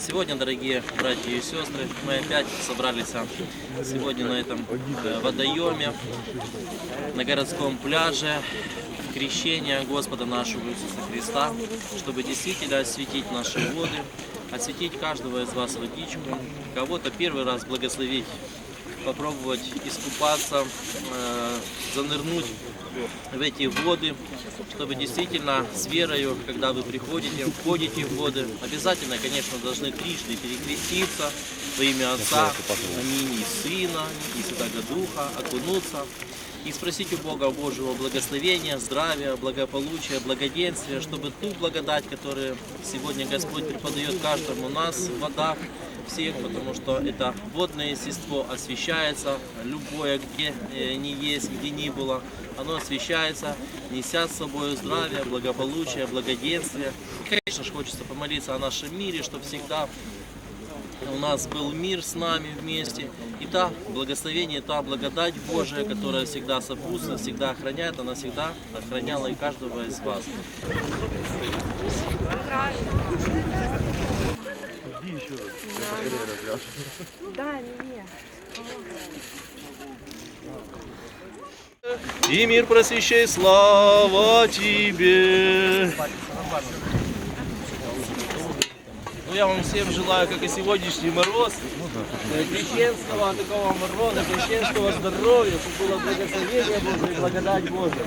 Сегодня, дорогие братья и сестры, мы опять собрались а, сегодня на этом э, водоеме, на городском пляже, в крещение Господа нашего Иисуса Христа, чтобы действительно осветить наши воды, осветить каждого из вас водичку, кого-то первый раз благословить, попробовать искупаться, э, занырнуть в эти воды, чтобы действительно с верою, когда вы приходите, входите в воды, обязательно, конечно, должны трижды перекреститься во имя Отца, Аминь, и Сына, и Святого Духа, окунуться и спросить у Бога Божьего благословения, здравия, благополучия, благоденствия, чтобы ту благодать, которую сегодня Господь преподает каждому нас в водах, всех, потому что это водное естество освещается, любое, где э, не есть, где ни было, оно освещается, неся с собой здравие, благополучие, благоденствие. Конечно же, хочется помолиться о нашем мире, чтобы всегда у нас был мир с нами вместе. И та благословение, та благодать Божия, которая всегда сопутствует, всегда охраняет, она всегда охраняла и каждого из вас. Да, не, И мир просвещай, слава тебе! Ну, я вам всем желаю, как и сегодняшний мороз, э, крещенского такого мороза, крещенского здоровья, чтобы было благословение Божие и благодать Божия.